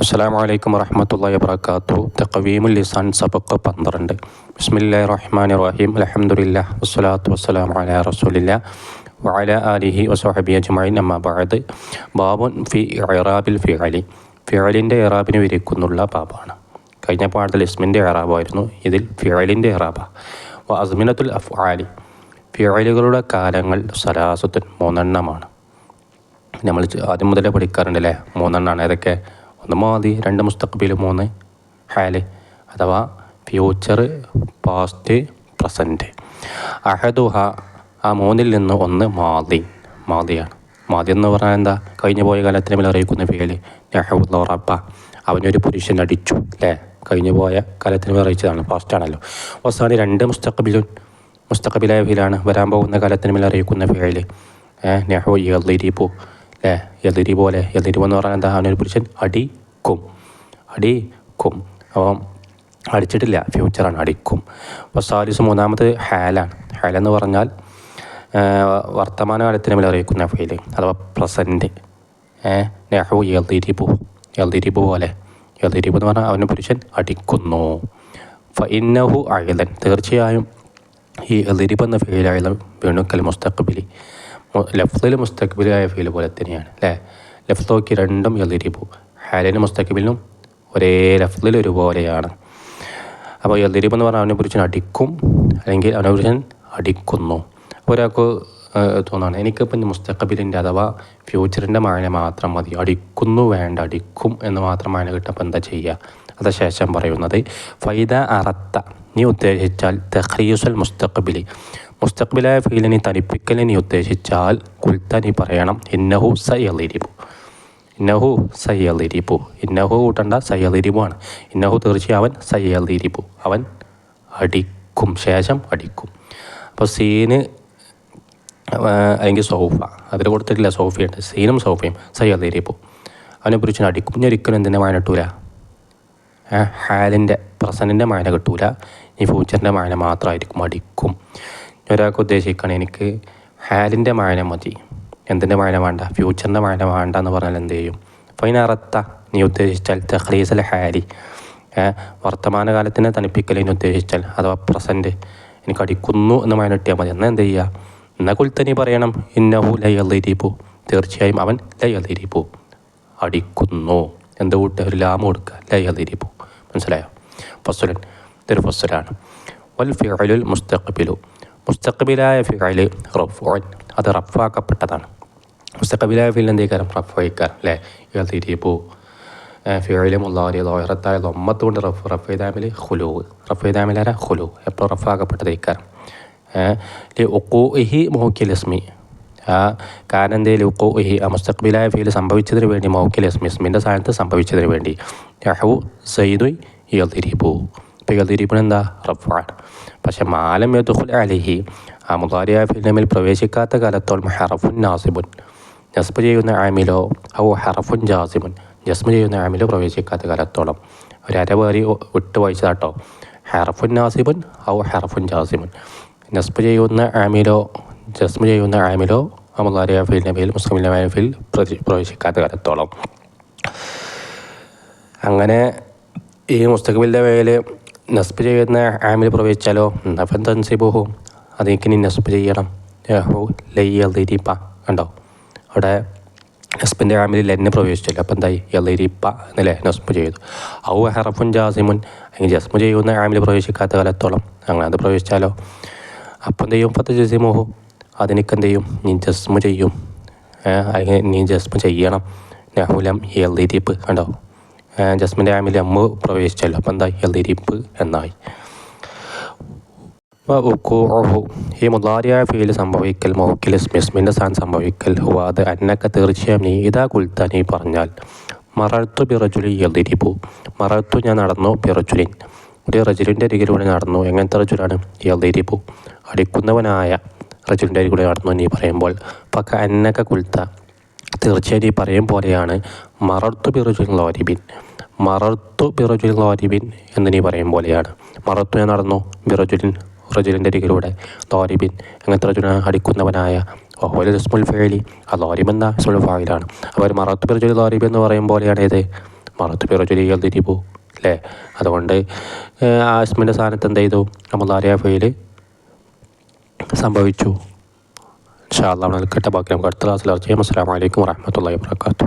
അസ്സാം വലൈക്കും വറഹമത്തല്ലാ വാത്തു തക്കവീമുൽ ലിസാൻ സബക്ക് പന്ത്രണ്ട്. ബിസ്മില്ലാ റഹ്മാൻ റഹീം അലഹമുല്ല വസ്സലാത്തു വസ്സലാം അല റസൂലില്ല. വഅല അലിഹി വസ്ഹബി അജ്മൈൻ അമ്മ ബഅദ്. ബാബുൻ ഫി ഇറാബിൽ ഫിഅലി. ഫിഅലിന്റെ ഇറാബിന് വിരിക്കുന്നുള്ള ബാബാണ്. കഴിഞ്ഞ പാഠത്തിൽ ഇസ്മിന്റെ ഇറാബായിരുന്നു. ഇതിൽ ഫിഅലിന്റെ ഇറാബ. വ അസ്മിനത്തുൽ അഫ്ആലി. ഫിഅലുകളുടെ കാലങ്ങൾ സലാസത്തുൻ മൂന്നെണ്ണമാണ്. നമ്മൾ ആദ്യം മുതലേ പഠിക്കാറുണ്ടല്ലേ? മൂന്നെണ്ണമാണ് ഏതൊക്കെ? ഒന്ന് മാതി രണ്ട് മുസ്തഖബിൽ മൂന്ന് ഹാൽ അഥവാ ഫ്യൂച്ചർ പാസ്റ്റ് പ്രസന്റ് അഹദുഹ ആ മൂന്നിൽ നിന്ന് ഒന്ന് മാതി. മാതിയാണ്. മാതി എന്ന് പറഞ്ഞാൽ എന്താ? കഴിഞ്ഞു പോയ കാലത്തിന് മേൽ അറിയിക്കുന്ന പേര് നെഹുറപ്പ അവനൊരു പുരുഷൻ അടിച്ചു അല്ലേ കഴിഞ്ഞു പോയ കാലത്തിന് മേൽ അറിയിച്ചതാണ് പാസ്റ്റ് ആണല്ലോ. അവസാനം രണ്ട് മുസ്തഖബിലും മുസ്തഖബിലായ ഫീലാണ് വരാൻ പോകുന്ന കാലത്തിന് മേൽ അറിയിക്കുന്ന ഫീൽ. നെഹു യലിരിപ്പു അല്ലേ എതിരി പോലെ എന്ന് പറഞ്ഞാൽ എന്താ? അവനൊരു പുരുഷൻ അടിക്കും. അടിക്കും. അപ്പം അടിച്ചിട്ടില്ല. ഫ്യൂച്ചറാണ് അടിക്കും. അപ്പോൾ സാലിസ് മൂന്നാമത് ഹാലാണ്. ഹാൽ എന്ന് പറഞ്ഞാൽ വർത്തമാനകാലത്തിന് മേലെ അറിയിക്കുന്ന ഫീൽ അഥവാ പ്രസന്റ് നെഹു യലിരിപ്പു യലിരിപ്പ് പോലെ. യലിരിപ്പ് എന്ന് പറഞ്ഞാൽ അവന് പുരുഷൻ അടിക്കുന്നു. ഫഇന്നഹു ഇന്നഹു അയലൻ തീർച്ചയായും ഈ എതിരിപ്പ് എന്ന ഫീലായാലും വീണുക്കൽ മുസ്തഖബിലി. ലഫ്ലിൽ മുസ്തഖബിലായ ഫീൽ പോലെ തന്നെയാണ് അല്ലേ? ലഫ്ലോക്ക് രണ്ടും എതിരിപ്പു ഹാലിന് മുസ്തഖബിലും ഒരേ ലഫ്ലിൽ ഒരുപോലെയാണ്. അപ്പോൾ എതിരിപ്പ് എന്ന് പറഞ്ഞാൽ അവനെ പുരുഷൻ അടിക്കും അല്ലെങ്കിൽ അവനെ പുരുഷൻ അടിക്കുന്നു. ഒരാൾക്ക് തോന്നാണ് എനിക്കിപ്പം മുസ്തഖബിലിന്റെ അഥവാ ഫ്യൂച്ചറിന്റെ മായന മാത്രം മതി. അടിക്കുന്നു വേണ്ട അടിക്കും എന്ന് മാത്രം മായന കിട്ടപ്പോൾ എന്താ ചെയ്യുക? അത ശേഷം പറയുന്നത് ഫൈദ അറത്ത നീ ഉദ്ദേശിച്ചാൽ തഖ്രീസുൽ മുസ്തഖബിലി മുസ്തഖബിലായ ഫീലിനെ തനിപ്പിക്കലിനെ ഉദ്ദേശിച്ചാൽ കുൽത്തനി പറയണം ഇന്നഹു സയലിരിബു ഇന്നഹു സയ്യലിരിബു ഇന്നഹു കൂട്ടണ്ട സയ്യലിരിബു ആണ് ഇന്നഹു തീർച്ചയായും അവൻ സയ്യലിരിബു അവൻ അടിക്കും ശേഷം അടിക്കും. അപ്പോൾ സീന് അല്ലെങ്കിൽ സോഫ. അതിൽ കൊടുത്തിട്ടില്ല സോഫയുണ്ട്. സീനും സോഫയും സയ്യലിരിബു അവനെ കുറിച്ച് അടിക്കും. ഇനി ഒരിക്കലും എന്തിനെ കിട്ടൂല? ഹാലിന്റെ പ്രസന്റിന്റെ മായന കിട്ടൂല. ഈ ഫ്യൂച്ചറിന്റെ മായന മാത്രമായിരിക്കും. അടിക്കും. ഒരാൾക്ക് ഉദ്ദേശിക്കുകയാണ് എനിക്ക് ഹാലിന്റെ മായന മതി. എന്തിന്റെ മായന വേണ്ട? ഫ്യൂച്ചറിന്റെ മായന വേണ്ട എന്ന് പറഞ്ഞാൽ എന്ത് ചെയ്യും? ഫൈനറത്ത നീ ഉദ്ദേശിച്ചാൽ തഹ്ലീസൽ ഹാരി വർത്തമാനകാലത്തിനെ തണുപ്പിക്കലിനെ ഉദ്ദേശിച്ചാൽ. അഥവാ പ്രസന്റ്. എനിക്ക് അടിക്കുന്നു എന്ന് മായന കിട്ടിയാൽ മതി. എന്നാൽ എന്ത് ചെയ്യുക എന്നാൽ കുൽത്തനി പറയണം. ഇന്നഹു ലൈ ലയലിരിപ്പു തീർച്ചയായും അവൻ ലൈ ലയലിരിപ്പു അടിക്കുന്നു. എന്ത് കൂട്ട്? ഒരു ലാമ് കൊടുക്കുക. ലൈ ലയലിരിപ്പു മനസ്സിലായോ? ഫസുലൻ. ഇതൊരു ഫസുലാണ്. വൽ ഫിഅലുൽ മുസ്തഖബിലു. മുസ്തഖബിലായ ഫിഅൽ റഫോൻ അത് റഫാക്കപ്പെട്ടതാണ് മുസ്തഖബിലായ ഫിൽ എന്തേക്കാരം റഫയിക്കാരം അല്ലേ? ഇയാൾ യലിരിപ്പു ഫിഅൽ മുല്ലാരി ലോഹറത്തായ ലൊമ്മത്ത് കൊണ്ട് റഫ് റഫൈദാമിൽ ഹുലു റഫൈദാമിലാര ഹുലു എപ്പോൾ റഫാക്കപ്പെട്ടതേക്കാരം ഒക്കോഹി മോക്കിൽ ഇസ്മി. ആ കാനന്തയിൽ ഇഹി ആ മുസ്തഖബിലായ ഫീൽ സംഭവിച്ചതിന് വേണ്ടി മൗക്കിൽ ഇസ്മി ഇസ്മിന്റെ സ്ഥാനത്ത് സംഭവിച്ചതിന് വേണ്ടി. യഹു സയ്യിദുയ് ഇയാൾ ഇപ്പോൾ യദിരിബിന് എന്താ? റഫാണ് പക്ഷെ മാലം യദുഖുൽ അലിഹി ആ മുതാരിയായ ഫിലിമിൽ പ്രവേശിക്കാത്ത കാലത്തോളം ഹറഫുൻ നാസിബുൻ. ജസ്മ ചെയ്യുന്ന ആമിലോ ഔ ഹറഫുൻ ജാസിമുൻ. ജസ്മ ചെയ്യുന്ന ആമിലോ പ്രവേശിക്കാത്ത കാലത്തോളം. ഒരു അരവേറി വിട്ട് വായിച്ചതാട്ടോ ഹറഫുൻ നാസിബുൻ ഔ ഹറഫുൻ ജാസിമുൻ. നസ്മ ചെയ്യുന്ന ആമിലോ ജസ്മ ചെയ്യുന്ന ആമിലോ അമുദാരിയ ഫിൽ നബിയിൽ മുസ്ലിം ഫിൽ പ്രവേശിക്കാത്ത കാലത്തോളം. അങ്ങനെ ഈ മുസ്തഖബിലിന്റെ മേൽ നസ്ബ് ചെയ്യുന്ന ആമിൽ പ്രവേശിച്ചാലോ നഫൻ തൻസിബുഹു അതിലേക്ക് നീ നസ്ബ് ചെയ്യണം. യഹു ലയ്യലിരിപ്പ. കണ്ടോ? അവിടെ നസ്ബിന്റെ ആമിൽ ലെന്നെ പ്രവേശിച്ചല്ലോ. അപ്പം എന്തായി? യലിരിപ്പ എന്നല്ലേ നസ്ബ് ചെയ്തു. ഔ ഹറഫുൻ ജാസിമുൻ. അല്ലെങ്കിൽ ജസ്മു ചെയ്യുന്ന ആമിൽ പ്രവേശിക്കാത്ത കാലത്തോളം അങ്ങനെ അത് പ്രവേശിച്ചാലോ? അപ്പം എന്ത് ചെയ്യും? പത്ത് ജസിമോഹു. അതിനൊക്കെ എന്ത് ചെയ്യും നീ ജസ്മു ചെയ്യും. അല്ലെങ്കിൽ നീ ജസ്മു ചെയ്യണം. നഹുലം എൽതിരിപ്പ് കണ്ടോ? ജസ്മിന്റെ ഫാമിലി അമ്മ പ്രവേശിച്ചല്ലോ. അപ്പം എന്തായി? എൽതിരിപ്പ് എന്നായി. ഈ മുതാരിയായ ഫീൽ സംഭവിക്കൽ മോക്കിൽ സ്മിസ്മിന്റെ സ്ഥാനം സംഭവിക്കൽ. ഹുവാദ് അന്നക്ക തീർച്ചയായും നീ ഇതാ കുൽത്ത നീ പറഞ്ഞാൽ. മറത്തു ബിറജുലി എൽതിരിപ്പു മറത്തു ഞാൻ നടന്നു പിറജുലിൻ ഒരു റജുലിന്റെ അരികിലൂടെ നടന്നു. എങ്ങനത്തെ റജുലാണ്? എൽതിരിപ്പു അടിക്കുന്നവനായ റജുലിന്റെ അരികിലൂടെ നടന്നു നീ പറയുമ്പോൾ. പക്ക അന്നക്ക കുൽത്ത. തീർച്ചയായും ഈ പറയും പോലെയാണ് മറർത്തു ബിറജുൽ ലോരിബിൻ. മറർത്തു ബിറജുൽ ലോരിബിൻ എന്ന് നീ പറയും പോലെയാണ്. മറത്തു ഞാൻ നടന്നു. ബിറുജുലിൻ റജുലിന്റെ അരികിലൂടെ ലോരിബിൻ. അങ്ങനത്തെ റജുലിനെ അടിക്കുന്നവനായ ഓഹോല ഇസ്മുൽ ഫേലി. ആ ലോരിബ് എന്ന ഇസ്മുൽ ഫായിലാണ്. അപ്പോൾ മറത്തു ബിറജുൽ ലോരിബ് എന്ന് പറയും പോലെയാണ് ഇത്. മറത്ത് പിറജുലികൾ തിരിപ്പോ അല്ലേ? അതുകൊണ്ട് ആ ഇസ്മിന്റെ സ്ഥാനത്ത് എന്ത് ചെയ്തു? മുതാരിയ ഫെയിൽ സംഭവിച്ചു. ഇൻഷാ അള്ളാഹ് നൽകട്ടെ ബാക്കി നമുക്ക് അടുത്ത ക്ലാസ്സിൽ ചെയ്യാം അസ്സാം വലൈക്കും വാഹമത്തല്ലാ വാബർക്കാത്തു